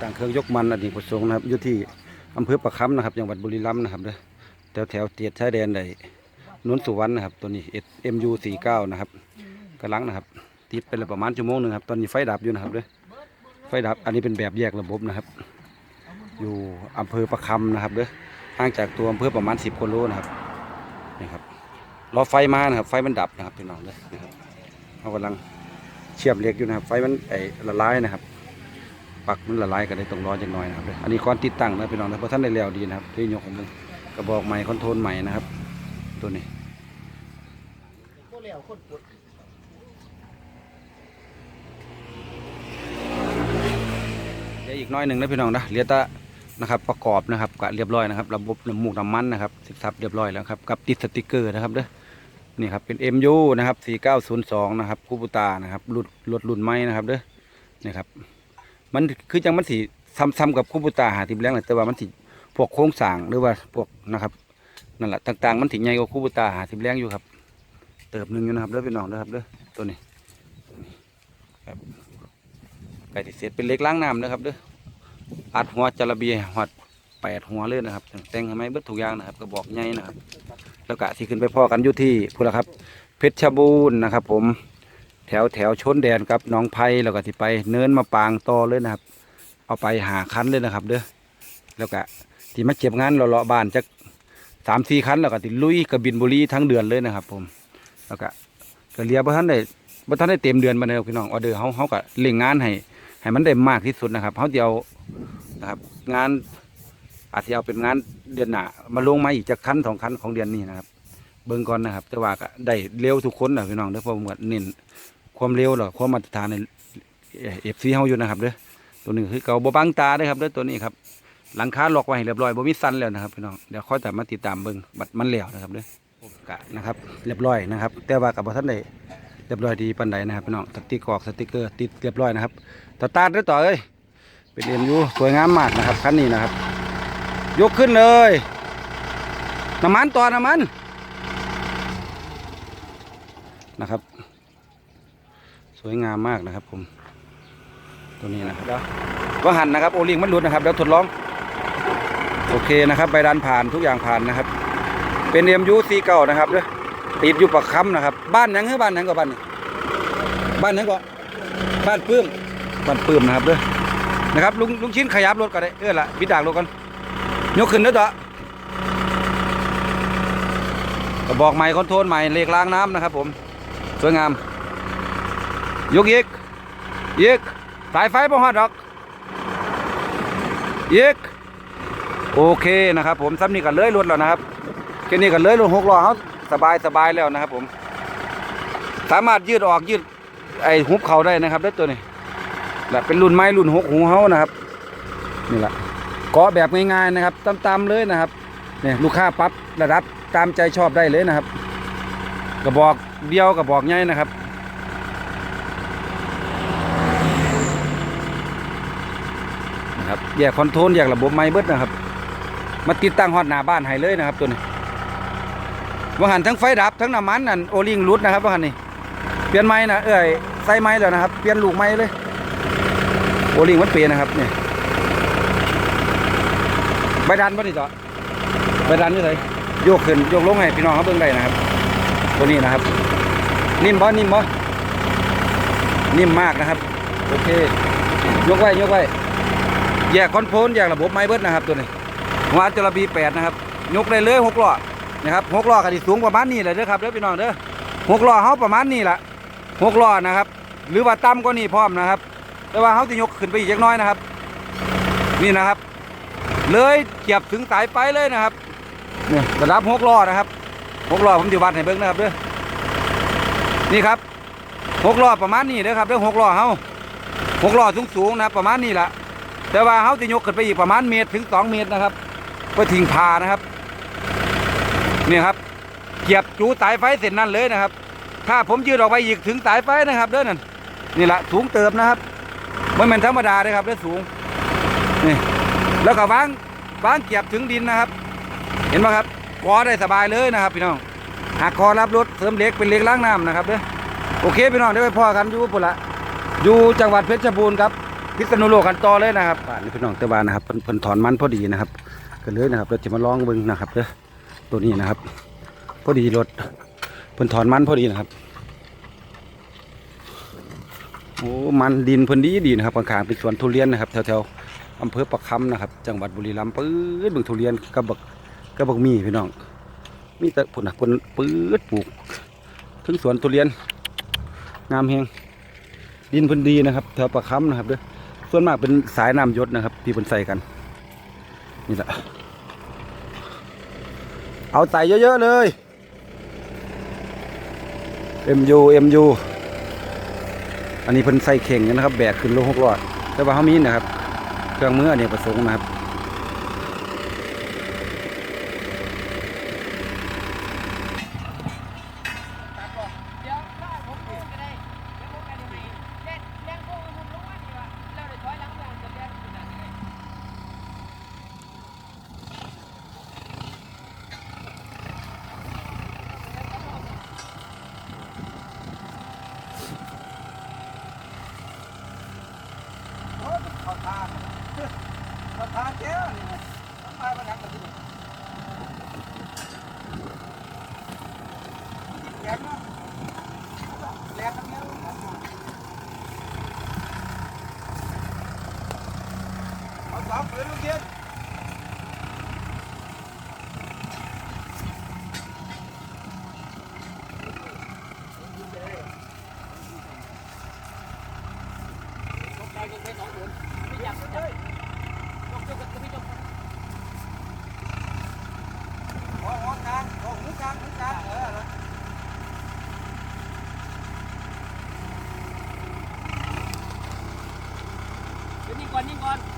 ต่างเครื่องยกมันอดีตประสงค์นะครับอยู่ที่อำเภอประคำนะครับจังหวัดบุรีรัมย์นะครับเด้อแถวแถวเตียดชายแดนใดนนสุวรรณนะครับตัวนี้ MU 49นะครับกำลังนะครับติดไปแล้วประมาณชั่วโมงหนึ่งครับตอนนี้ไฟดับอยู่นะครับเด้อไฟดับอันนี้เป็นแบบแยกระบบนะครับ อยู่อำเภอประคำนะครับเด้อห่างจากตัวอำเภอประมาณ10กิโลนะครับนี่ครับรอไฟมานะครับ ไฟมันดับนะครับพี่น้องเด้อนะครับเขากำลังเชื่อมเหล็กอยู่นะครับ ไฟมันไอละลายนะครับ ปักมันละลายกันได้ตรงร้อนจังหน่อยนะครับเด้ออันนี้ก้อนติดตั้งนะพี่น้องนะเพราะท่านได้แล้วดีนะครับที่ยกของมึงกระบอกใหม่คอนโทรลใหม่นะครับ ตัวนี้เดี๋ยวอีกน้อยหนึ่งนะพี่น้องนะเลือแตะนะครับประกอบนะครับกะเรียบร้อยนะครับระบบน้ำมูกน้ำมันนะครับสิบทับเรียบร้อยแล้วครับกับติดสติกเกอร์นะครับเด้อนี่ครับเป็น MU นะครับ4902นะครับคูบูตานะครับรุ่นรถรุ่นใหม่นะครับเด้อนี่ครับ มันคือจังมันสีซ้ำๆกับคูบูตาหาทิมแรงแหละแต่ว่ามันสีพวกโครงสร้างหรือว่าพวกนะครับนั่นแหละต่าง ๆ มันสีใหญ่กว่าคูบูตาหาทิมแรงอยู่ครับ เติบหนึ่งอยู่นะครับเด้อพี่น้องนะครับเด้อตัวนี้ครับไก่ที่เสร็จเป็นเล็กล้างน้ำนะครับเด้ออัดหัวจระเบียหัดแปดหัวเลยนะครับแต่งให้ไมเบิดทุกยางนะครับกระบอกใหญ่นะครับ แล้วก็ที่ขึ้นไปพ่อกันอยู่ที่พูดละครับ เพชรบูรณ์นะครับ ผม แถวแถวชนแดนครับหน้องไผ่แล้วก็ที่ไปเนินมาปางต่อเลยนะครับ เอาไปหาคันเลยนะครับ เด้อแล้วก็ที่มาเก็บงานเลาะบ้านจักสามสี่คันแล้วก็ที่ลุยกระบินบุรีทั้งเดือนเลยนะครับ ผม แล้วก็ก็เรียบท่านได้บ่ท่านได้เต็มเดือนมาเลยพี่น้องออเดอร์เขาเขาก็เล่งงานให้ให้มันได้มากที่สุดนะครับเขาจะเอานะครับ งานอาจจะเอาเป็นงานเดือนหน้ามาลงมาอีกจากคันสองคันของเดือนนี้นะครับ เบิ่งก่อนนะครับ แต่ว่าก็ได้เร็วทุกคนนะพี่น้องเด้อเพราะผมก็เน้น ความเร็วหรอความมาตรฐานในเอฟซีเฮาอยู่นะครับเด้อตัวนี้คือเก่าบ่บังตาเด้ครับเด้อตัวนี้ครับหลังคาล็อกไว้เรียบร้อยบ่มีสันแล้วนะครับพี่น้องเดี๋ยวค่อยแต่มาติดตามเบิ่งบัดมันแล้วนะครับเด้อกะนะครับเรียบร้อยนะครับแต่ว่ากับบ่ทันได้เรียบร้อยดีปานใดนะครับพี่น้องสติกรอกสติกเกอร์ติดเรียบร้อยนะครับตาตาดด้วยต่อเอ้ยเป็นเอ็มยูสวยงามมากนะครับคันนี้นะครับ ยกขึ้นเลยน้ำมันต่อน้ำมันนะครับ สวยงามมากนะครับ ผม ตัวนี้นะครับแล้วว่าหันนะครับโอลิงมันหลุดนะครับเดี๋ยวทดลอง โอเคนะครับใบดันผ่านทุกอย่างผ่านนะครับ เป็นเอ็มยูซีเก่านะครับเด้อติดอยู่ปักคำนะครับ บ้านหยังคือบ้านหยังก็บ้านนี่บ้านหยังก็บ้านปื้มบ้านปื้มนะครับเด้อนะครับลุงลุงชิ้นขยับรถก็ได้เออละปิดดากรถก่อนยกขึ้นเด้อต่อกระบอกใหม่คอนโทรลใหม่เลขล้างน้ำนะครับ ผม สวยงาม ยกอีกอีกสายไฟบ่ฮอดดอกอีกโอเคนะครับ ผมซ้ำนี่กันเลยรถแล้วนะครับแค่นี้กันเลยรถหกล้อเขาสบายสบายแล้วนะครับ ผม สามารถยืดออกยืดไอ้หุบเขาได้นะครับได้ตัวนี้แหละเป็นรุ่นไม้รุ่นหกหูเขานะครับนี่แหละเกาะแบบง่ายๆนะครับตามๆเลยนะครับเนี่ยลูกค้าปรับระดับตามใจชอบได้เลยนะครับ กระบอกเดียวกระบอกใหญ่นะครับ นะครับ แยกคอนโทรลแยกระบบไม้เบิดนะครับ มาติดตั้งฮอดหน้าบ้านให้เลยนะครับตัวนี้ว่าหันทั้งไฟดับทั้งน้ำมันนั่นโอลิงรุดนะครับว่าหันนี่เปลี่ยนไม้นะเอ้ยใส่ไม้แล้วนะครับเปลี่ยนลูกไม้เลยโอลิงมันเปลี่ยนนะครับเนี่ยใบดันป่ะนี่ต่อใบดันนี่เลยโยกขึ้นโยกลงให้พี่น้องเขาเบิ่งได้นะครับ ตัวนี้นะครับ นิ่มบ่นิ่มบ่นิ่มมากนะครับ โอเค ยกไว้ ยกไว้ แยกคอนโทรลแยกระบบไม้เบิดนะครับตัวนี้หัวจระบีแปดนะครับยกได้เลยหกล้อนะครับหกล้อกันที่สูงประมาณนี้เลยเด้อครับเด้อพี่น้องเด้อหกล้อเขาประมาณนี้แหละหกล้อนะครับ หรือว่าต่ำก็นี่พร้อมนะครับ แต่ว่าเขาจะยกขึ้นไปอีกเล็กน้อยนะครับ นี่นะครับ เลยเกียบถึงสายไฟเลยนะครับเนี่ยระดับหกล้อนะครับหกล้อผมจะวัดให้เบิ้งนะครับเด้อนี่ครับหกล้อประมาณนี้เด้อครับเด้อหกล้อเขาหกล้อสูงสูงๆนะครับประมาณนี้แหละ แต่ว่าเขาจะยกขึ้นไปอีกประมาณเมตรถึงสองเมตรนะครับเพื่อทิ้งพานะครับนี่ครับเกียบจูสายไฟเสร็จนั่นเลยนะครับ ถ้าผมยืดออกไปอีกถึงสายไฟนะครับเด้อนั่นนี่แหละสูงเติบนะครับไม่เหมือนธรรมดาเลยครับเด้อสูงนี่แล้วก็วางวางเกียบถึงดินนะครับ เห็นไหมครับกอได้สบายเลยนะครับพี่น้องหากคอรับรถเสริมเล็กเป็นเล็กล้างน้ำนะครับเด้อโอเคพี่น้องเดี๋ยวไปพ่อกันอยู่ปุ่นละอยู่จังหวัดเพชรบูรณ์ครับ พิษณุโลกกันต่อเลยนะครับบ้านนี้พี่น้องต่บ้านนะครับเพิ่นเพิ่นถอนมันพอดีนะครับก็เลยนะครับเราจะมาลองเบิ่งนะครับเด้อตัวนี้นะครับ พอดีรถเพิ่นถอนมันพอดีนะครับโอ้มันดินเพิ่นดีดีนะครับข้างๆเป็นสวนทุเรียนนะครับแถวๆอำเภอปะคำนะครับ จังหวัดบุรีรัมย์ปื๊ดเบิ่งทุเรียนกับบักกับบักมีพี่น้อง มีแต่ผลนะผลปื๊ดปลูกถึงสวนทุเรียนงามแฮงดินพื้นดีนะครับแถวปะคำนะครับเด้อ ส่วนมากเป็นสายน้ำยศนะครับ ที่เป็นใส่กัน นี่แหละ เอาใส่เยอะ ๆ เลย MU MU อันนี้เพิ่นใส่เข่งนะครับ แบกขึ้นลงหกรอด แต่ว่าเขามีนะครับ เครื่องมืออนเนกประสงค์นะครับ เดี๋ยวข้าผมพูดก็ได้เดี๋ยวผมไปได้ไหมเล่นเล่นพวกมันรู้ว่าดีว่าเราได้ถอยหลังเราจะเล่นขนาดนี้ เขาทานเขาทานเจ้านี่นะทำไมมาดังแบบนี้แรงนะ แรงทั้งนี้เอาสองปืนลูกเย็น ใจก็แค่สองคนไม่อยากจะยกยกกับพี่ยก หัวหัวกลางหัวหูกลางหูกลางเออ เดี๋ยวนี่ ก่อนยิงก่อน